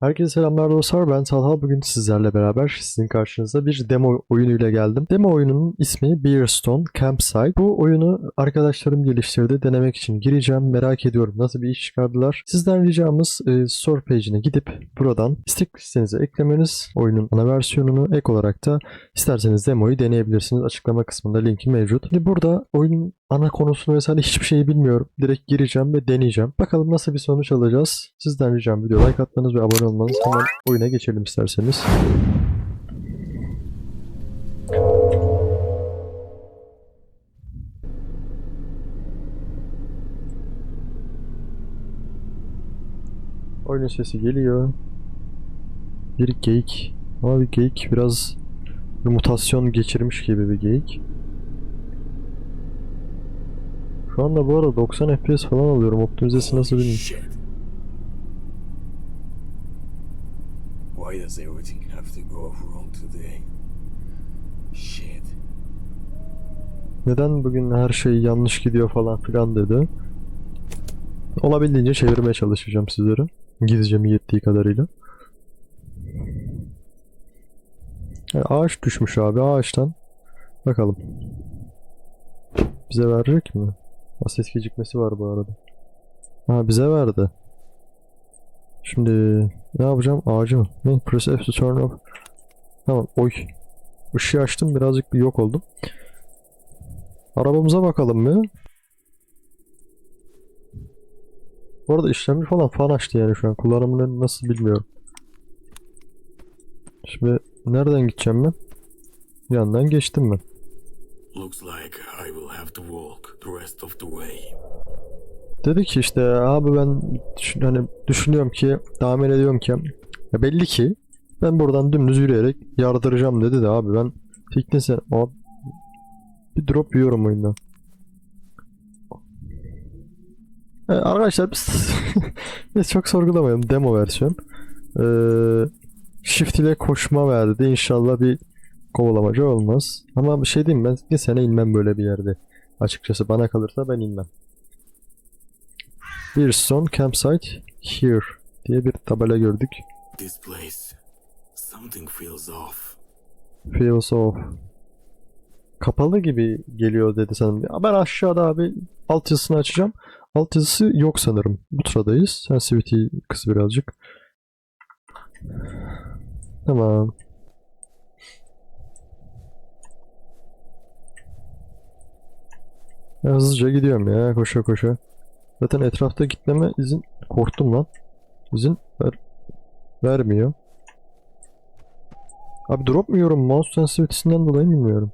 Herkese selamlar dostlar. Ben Talha. Bugün sizlerle beraber sizin karşınızda bir demo oyunuyla geldim. Demo oyununun ismi Beerstone Campsite. Bu oyunu arkadaşlarım geliştirdi. Denemek için gireceğim. Merak ediyorum nasıl bir iş çıkardılar. Sizden ricamız e, store page'ine gidip buradan istek listenize eklemeniz. Oyunun ana versiyonunu ek olarak da isterseniz demoyu deneyebilirsiniz. Açıklama kısmında linki mevcut. Şimdi burada oyunun ana konusunu vesaire hiçbir şeyi bilmiyorum. Direkt gireceğim ve deneyeceğim. Bakalım nasıl bir sonuç alacağız. Sizden ricam video like atmanız ve abone olmanız. Hemen oyuna geçelim isterseniz. Oyunun sesi geliyor. Bir geyik. Ama bir geyik biraz bir mutasyon geçirmiş gibi bir geyik. Şu anda bu arada 90 FPS falan alıyorum. Optimizesi nasıl bilmiyorum. Does everything have to go wrong today? Shit. Neden bugün her şey yanlış gidiyor falan filan dedi. Olabildiğince çevirmeye çalışacağım sizlere. İngilizcem yettiği kadarıyla. Yani ağaç düşmüş abi ağaçtan. Bakalım. Bize verecek mi? Ses gecikmesi var bu arada. Ha bize verdi. Şimdi ne yapacağım? Ağacı mı? Ne? Press F to turn off. Tamam. Oy. Işığı açtım birazcık bir yok oldum. Arabamıza bakalım mı? Bu arada işlemci falan fan açtı yani şu an. Kullanımını nasıl bilmiyorum. Şimdi nereden gideceğim ben? Yandan geçtim ben. Looks like I will have to walk the rest of the way. Dedi ki işte abi ben düşün- hani düşünüyorum ki tahmin ediyorum ki belli ki ben buradan dümdüz yürüyerek yardıracağım dedi de abi ben fitness'e o bir drop yiyorum oyundan. Ee, arkadaşlar biz, biz çok sorgulamayalım demo versiyon. Ee, shift ile koşma verdi inşallah bir kovalamaca olmaz. Ama bir şey diyeyim ben sene inmem böyle bir yerde. Açıkçası bana kalırsa ben inmem. Bir son campsite here diye bir tabela gördük. This place. Something feels off. Feels off. Kapalı gibi geliyor dedi sanırım. Ben aşağıda abi alt yazısını açacağım. Alt yazısı yok sanırım. Bu sıradayız. Sensitivity kıs birazcık. Tamam. Ya hızlıca gidiyorum ya koşa koşa. Zaten etrafta gitmeme izin korktum lan. İzin ver vermiyor. Abi drop mu yiyorum? Mouse sensitivity'sinden dolayı bilmiyorum.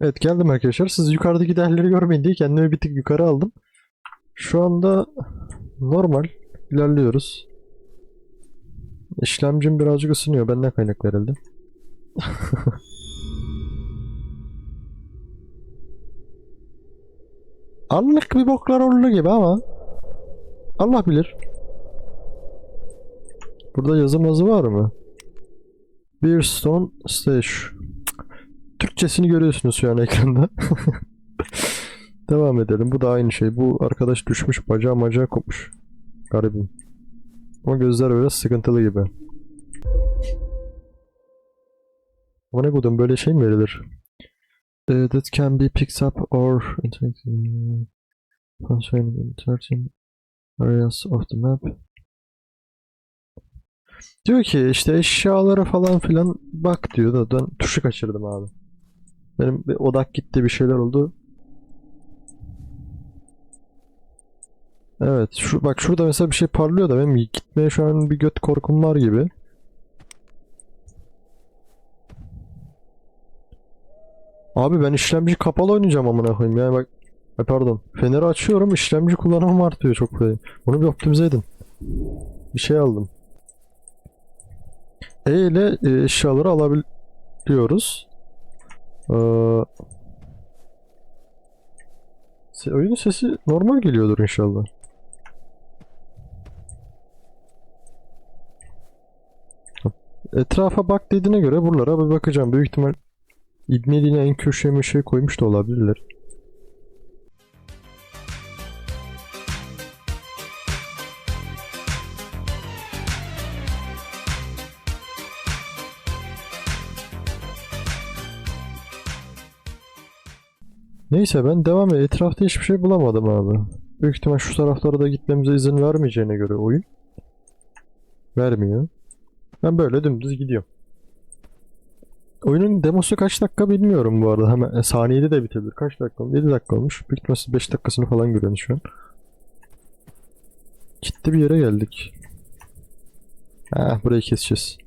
Evet geldim arkadaşlar. Siz yukarıdaki değerleri görmeyin diye kendimi bir tık yukarı aldım. Şu anda normal ilerliyoruz. İşlemcim birazcık ısınıyor. Benden kaynaklı herhalde. Anlık bir boklar olur gibi ama Allah bilir. Burada yazı mazı var mı? Beerstone Stash. Türkçesini görüyorsunuz şu an ekranda. Devam edelim. Bu da aynı şey. Bu arkadaş düşmüş. Bacağı macağı kopmuş. Garibim. Ama gözler biraz sıkıntılı gibi. Ama ne kodum böyle şey mi verilir? Eh, that can be picked up or interacted in certain areas of the map. Diyor ki işte eşyalara falan filan bak diyor da ben tuşu kaçırdım abi. Benim bir odak gitti bir şeyler oldu. Evet şu bak şurada mesela bir şey parlıyor da benim gitmeye şu an bir göt korkum var gibi. Abi ben işlemci kapalı oynayacağım amına koyayım yani bak Ay pardon. Feneri açıyorum işlemci kullanımım artıyor çok fazla. Bunu bir optimize edin. Bir şey aldım. E ile e, eşyaları alabiliyoruz. Ee, oyunun sesi normal geliyordur inşallah. Etrafa bak dediğine göre buralara bir bakacağım. Büyük ihtimal İbneliğine en köşeye bir şey koymuş da olabilirler. Neyse ben devam edeyim. Etrafta hiçbir şey bulamadım abi. Büyük ihtimal şu taraflara da gitmemize izin vermeyeceğine göre oyun. Vermiyor. Ben böyle dümdüz gidiyorum. Oyunun demosu kaç dakika bilmiyorum bu arada. Hemen e, saniyede de bitebilir. Kaç dakika olmuş? 7 dakika olmuş. Büyük ihtimalle 5 dakikasını falan görüyoruz şu an. Gitti bir yere geldik. Ha, burayı keseceğiz.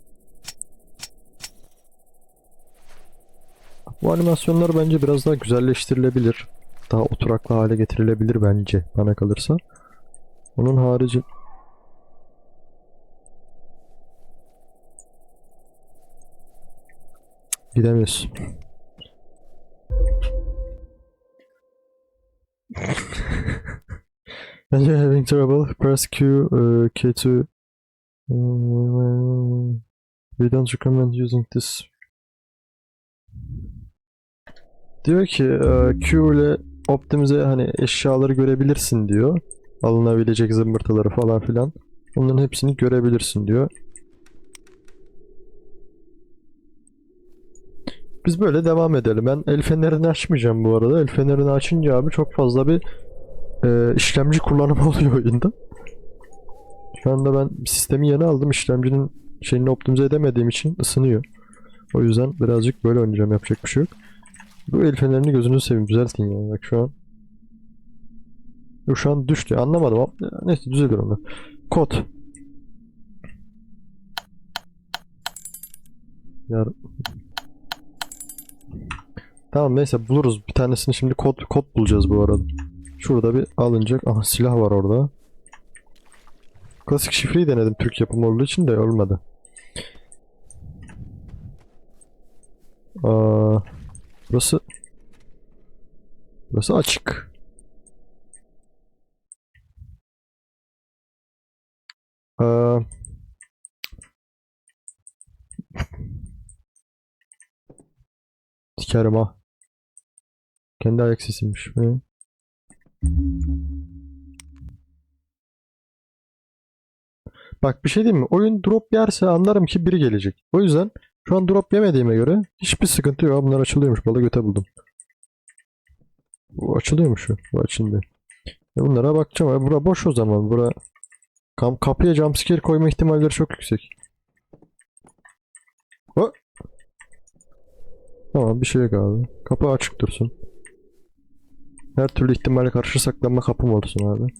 Bu animasyonlar bence biraz daha güzelleştirilebilir. Daha oturaklı hale getirilebilir bence bana kalırsa. Onun harici Gidemiyoruz. When you're having trouble, press Q, uh, K2. Uh, we don't recommend using this. Diyor ki e, Q ile optimize hani eşyaları görebilirsin diyor. Alınabilecek zımbırtıları falan filan. Onların hepsini görebilirsin diyor. Biz böyle devam edelim. Ben el fenerini açmayacağım bu arada. El fenerini açınca abi çok fazla bir e, işlemci kullanımı oluyor oyunda. Şu anda ben sistemi yeni aldım. İşlemcinin şeyini optimize edemediğim için ısınıyor. O yüzden birazcık böyle oynayacağım. Yapacak bir şey yok. Bu el fenerini gözünüzü seveyim. Düzeltin ya. Bak şu an. Yok şu an düştü. Anlamadım. ama Neyse düzelir onlar. Kod. Yar Tamam neyse buluruz. Bir tanesini şimdi kod kod bulacağız bu arada. Şurada bir alınacak. Aha silah var orada. Klasik şifreyi denedim Türk yapımı olduğu için de olmadı. Aa, burası Burası açık. Aa, Sikerim ha. Kendi ayak sesiymiş. Hı. Bak bir şey diyeyim mi? Oyun drop yerse anlarım ki biri gelecek. O yüzden şu an drop yemediğime göre hiçbir sıkıntı yok. Bunlar açılıyormuş. Balı göte buldum. Bu açılıyormuş. Bu açılmıyor. E bunlara bakacağım. E bura boş o zaman. Bura Kam kapıya jumpscare koyma ihtimalleri çok yüksek. O Tamam bir şey yok abi. Kapı açık dursun. Her türlü ihtimale karşı saklanma kapım olsun abi.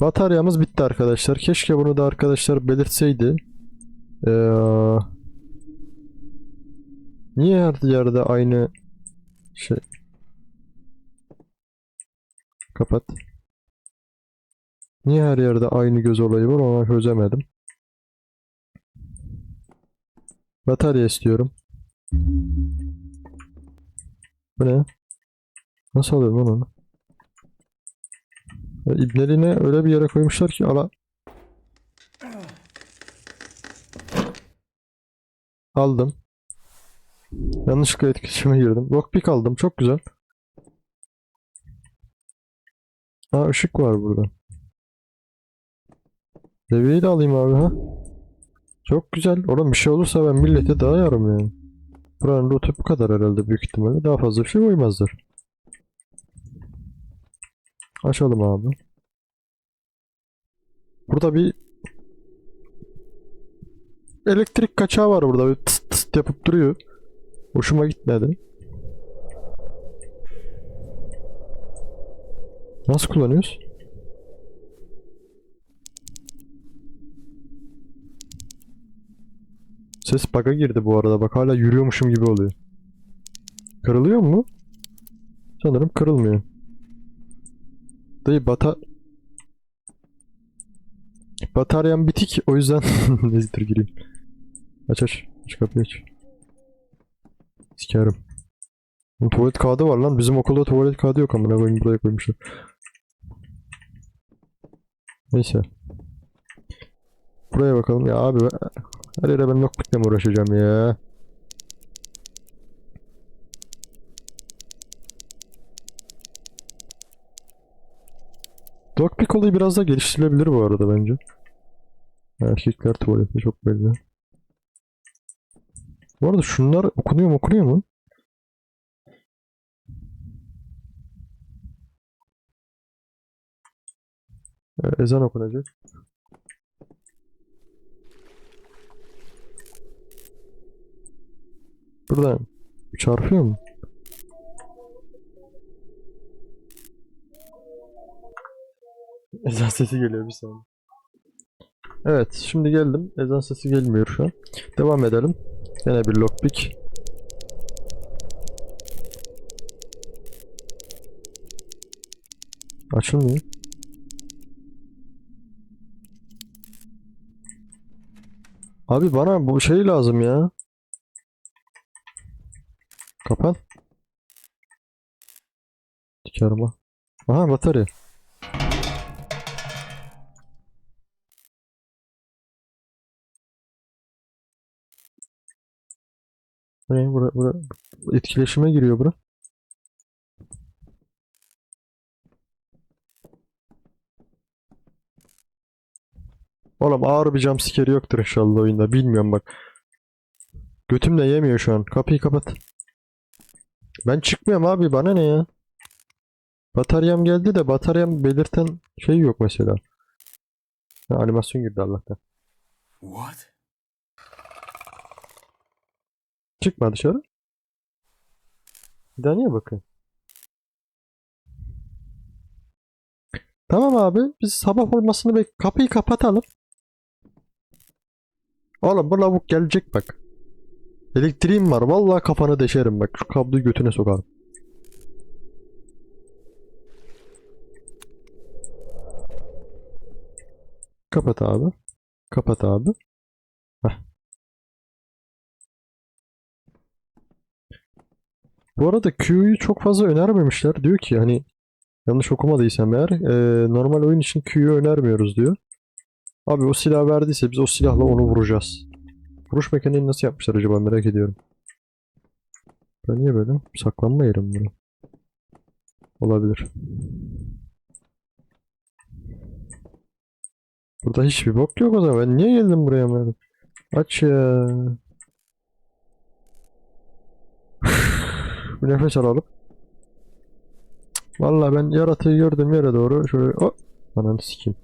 Bataryamız bitti arkadaşlar. Keşke bunu da arkadaşlar belirtseydi. Ee, niye her yerde aynı şey? Kapat. Niye her yerde aynı göz olayı var onu çözemedim. Batarya istiyorum. Bu ne? Nasıl alıyorum lan onu? Ya İbneliğine öyle bir yere koymuşlar ki ala. Aldım. Yanlışlıkla etkileşime girdim. Lockpick aldım. Çok güzel. Aa ışık var burada. Levyeyi de alayım abi ha. Çok güzel. Oğlum bir şey olursa ben millete dağıyarım yani. Buranın lootu bu kadar herhalde büyük ihtimalle. Daha fazla bir şey koymazlar. Açalım abi. Burada bir elektrik kaçağı var burada. Bir tıs tıs yapıp duruyor. Hoşuma gitmedi. Nasıl kullanıyoruz? Ses bug'a girdi bu arada. Bak hala yürüyormuşum gibi oluyor. Kırılıyor mu? Sanırım kırılmıyor. Dayı bata... Bataryam bitik o yüzden nezdir gireyim. Aç aç. Aç kapıyı aç. Sikerim. Tuvalet kağıdı var lan. Bizim okulda tuvalet kağıdı yok amına koyayım buraya koymuşlar. Neyse. Buraya bakalım ya abi. ben- Her yere ben lockpick'le mi uğraşacağım ya? Lockpick olayı biraz daha geliştirilebilir bu arada bence. Erkekler tuvaleti çok belli. Bu arada şunlar okunuyor mu okunuyor mu? Ee, Ezan okunacak. Buradan çarpıyor mu? Ezan sesi geliyor bir saniye. Evet, şimdi geldim. Ezan sesi gelmiyor şu an. Devam edelim. Yine bir lockpick. Açılmıyor. Abi bana bu şey lazım ya. Kapan. Çıkarma. Aha batarya. Ne bura, bura etkileşime giriyor bura. Oğlum ağır bir jumpscare yoktur inşallah oyunda. Bilmiyorum bak. Götümle yemiyor şu an. Kapıyı kapat. Ben çıkmıyorum abi bana ne ya? Bataryam geldi de bataryam belirten şey yok mesela. Ha, animasyon girdi Allah'tan. What? Çıkma dışarı. Bir daha niye bakın? Tamam abi biz sabah olmasını bek kapıyı kapatalım. Oğlum bu lavuk gelecek bak. Elektriğim var vallahi kafanı deşerim bak şu kabloyu götüne sokarım. Kapat abi. Kapat abi. Heh. Bu arada Q'yu çok fazla önermemişler. Diyor ki hani yanlış okumadıysam eğer e, normal oyun için Q'yu önermiyoruz diyor. Abi o silah verdiyse biz o silahla onu vuracağız. Vuruş mekaniğini nasıl yapmışlar acaba merak ediyorum. Ben niye böyle? Saklanma yerim bunu. Olabilir. Burada hiçbir bok yok o zaman. Ben niye geldim buraya böyle? Aç ya. Bir nefes alalım. Vallahi ben yaratığı gördüm yere doğru şöyle hop ananı sikeyim.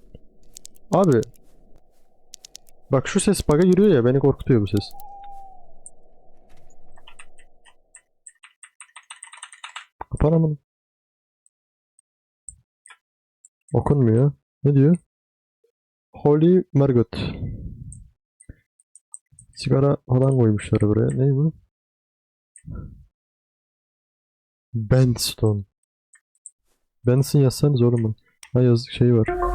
Abi Bak şu ses bug'a giriyor ya beni korkutuyor bu ses. Kapan amına. Okunmuyor. Ne diyor? Holy Margot. Sigara falan koymuşlar buraya. Ne bu? Benstone. Benson yazsanız oğlum. Ha yazık şey var.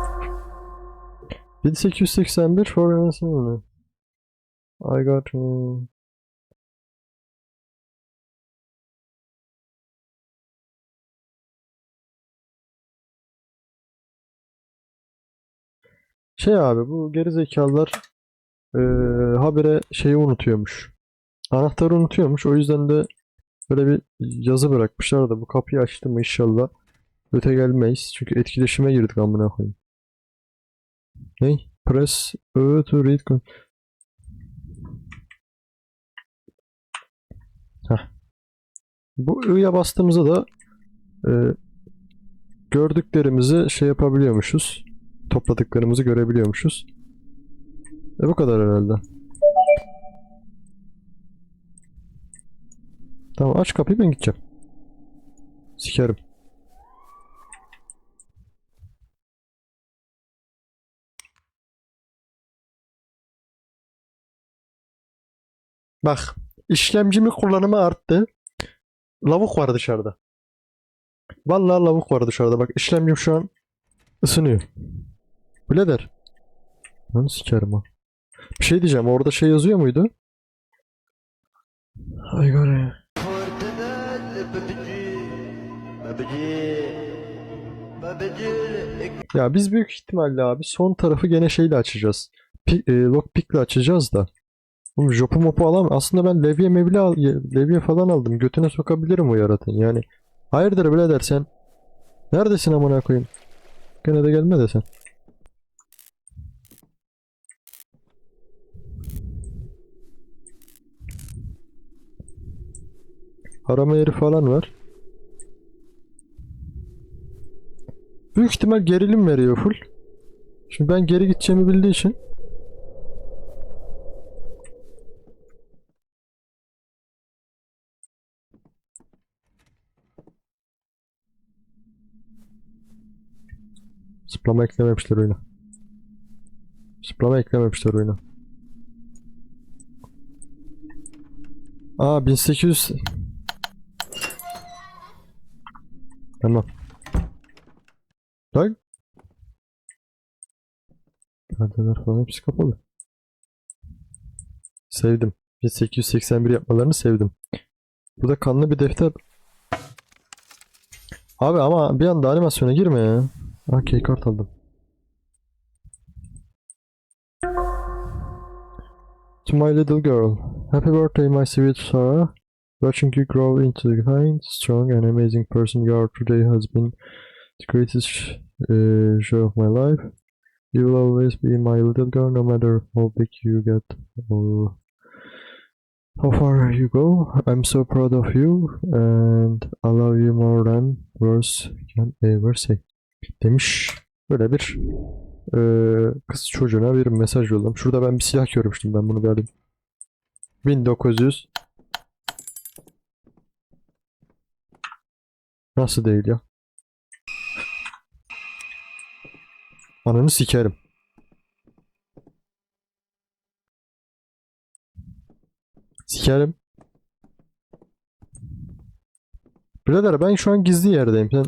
1881 for instance. I got uh, Şey abi bu gerizekalılar eee habire şeyi unutuyormuş. Anahtarı unutuyormuş. O yüzden de böyle bir yazı bırakmışlar da bu kapıyı açtım inşallah öte gelmeyiz. Çünkü etkileşime girdik amına koyayım. Ne? Press Ö to read Heh. Bu I'ya bastığımızda da e, gördüklerimizi şey yapabiliyormuşuz. Topladıklarımızı görebiliyormuşuz. E bu kadar herhalde. Tamam aç kapıyı ben gideceğim. Sikerim. Bak işlemcimi kullanımı arttı. Lavuk var dışarıda. Vallahi lavuk var dışarıda. Bak işlemcim şu an ısınıyor. Birader. Lan sikerim ha. Bir şey diyeceğim. Orada şey yazıyor muydu? Ay gari. Ya biz büyük ihtimalle abi son tarafı gene şeyle açacağız. Pi, e, lockpick'le açacağız da. Oğlum jopu mopu alam. Aslında ben levye mevle al, levye falan aldım. Götüne sokabilirim o yaratın. Yani hayırdır birader sen? Neredesin amına koyayım? Gene de gelme de sen. Arama yeri falan var. Büyük ihtimal gerilim veriyor full. Şimdi ben geri gideceğimi bildiği için Zıplama eklememişler oyuna. Zıplama eklememişler oyuna. Aa 1800 Tamam. Lan. Perdeler falan hepsi kapalı. Sevdim. 1881 yapmalarını sevdim. Bu da kanlı bir defter. Abi ama bir anda animasyona girme ya. Aa kart aldım. To my little girl. Happy birthday my sweet Sarah. Watching you grow into the kind, strong and amazing person you are today has been the greatest uh, joy of my life. You will always be my little girl no matter how big you get or how far you go. I'm so proud of you and I love you more than words can ever say. Demiş. Böyle bir eee, kız çocuğuna bir mesaj yolladım. Şurada ben bir silah görmüştüm ben bunu alayım. 1900 Nasıl değil ya? Ananı sikerim. Sikerim. Birader ben şu an gizli yerdeyim. Sen...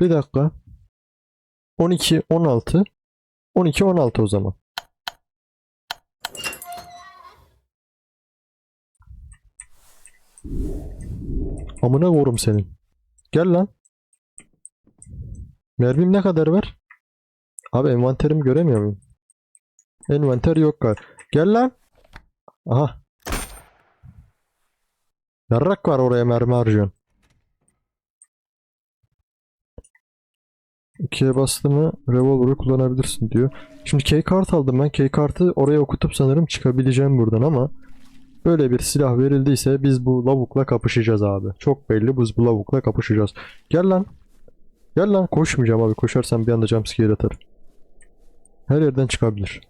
Bir dakika. 12, 16. 12, 16 o zaman. Amına korum senin. Gel lan. Mermim ne kadar var? Abi envanterimi göremiyor muyum? Envanter yok galiba. Gel lan. Aha. Yarrak var oraya mermi harcıyorsun. İkiye bastı mı revolver'ı kullanabilirsin diyor. Şimdi key kart aldım ben. Key kartı oraya okutup sanırım çıkabileceğim buradan ama böyle bir silah verildiyse biz bu lavukla kapışacağız abi. Çok belli biz bu lavukla kapışacağız. Gel lan. Gel lan koşmayacağım abi. Koşarsam bir anda jumpscare atarım. Her yerden çıkabilir.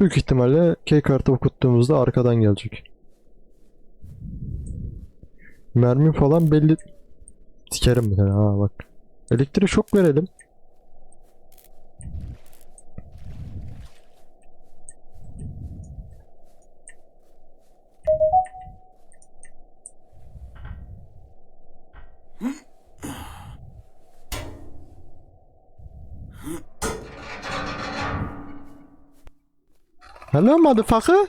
Büyük ihtimalle key kartı okuttuğumuzda arkadan gelecek. Mermi falan belli... Sikerim bir ha bak. Elektriği çok verelim. Hello motherfucker.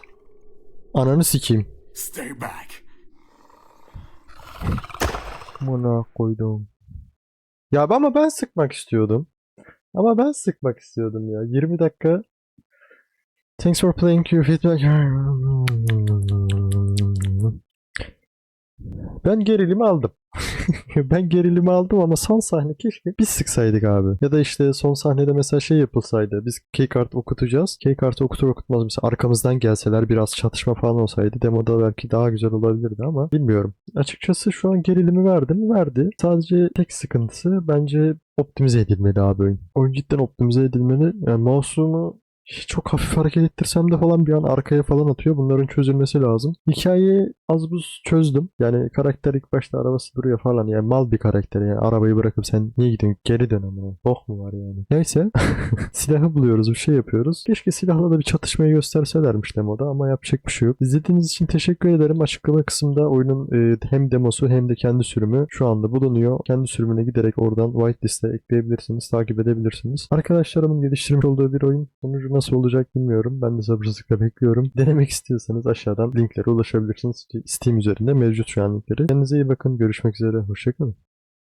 Ananı sikeyim. Stay back. Buna koydum. Ya ama ben sıkmak istiyordum. Ama ben sıkmak istiyordum ya. 20 dakika. Thanks for playing your feedback. Ben gerilimi aldım. ben gerilimi aldım ama son sahne keşke biz sıksaydık abi. Ya da işte son sahnede mesela şey yapılsaydı. Biz keycard okutacağız. Keycard'ı okutur okutmaz mesela arkamızdan gelseler biraz çatışma falan olsaydı demoda belki daha güzel olabilirdi ama bilmiyorum. Açıkçası şu an gerilimi verdi mi? Verdi. Sadece tek sıkıntısı bence optimize edilmeli abi oyun. Oyun cidden optimize edilmeli. Yani mouse'umu çok hafif hareket ettirsem de falan bir an arkaya falan atıyor. Bunların çözülmesi lazım. Hikayeyi az buz çözdüm. Yani karakter ilk başta arabası duruyor falan. Yani mal bir karakter yani. Arabayı bırakıp sen niye gidiyorsun? Geri dön ama. Bok mu var yani? Neyse. Silahı buluyoruz. Bir şey yapıyoruz. Keşke silahla da bir çatışmayı gösterselermiş demoda ama yapacak bir şey yok. İzlediğiniz için teşekkür ederim. Açıklama kısmında oyunun e, hem demosu hem de kendi sürümü şu anda bulunuyor. Kendi sürümüne giderek oradan whitelist'e ekleyebilirsiniz. Takip edebilirsiniz. Arkadaşlarımın geliştirmiş olduğu bir oyun. Sonucu nasıl olacak bilmiyorum. Ben de sabırsızlıkla bekliyorum. Denemek istiyorsanız aşağıdan linklere ulaşabilirsiniz. Steam üzerinde mevcut şu an linkleri. Kendinize iyi bakın. Görüşmek üzere. Hoşçakalın.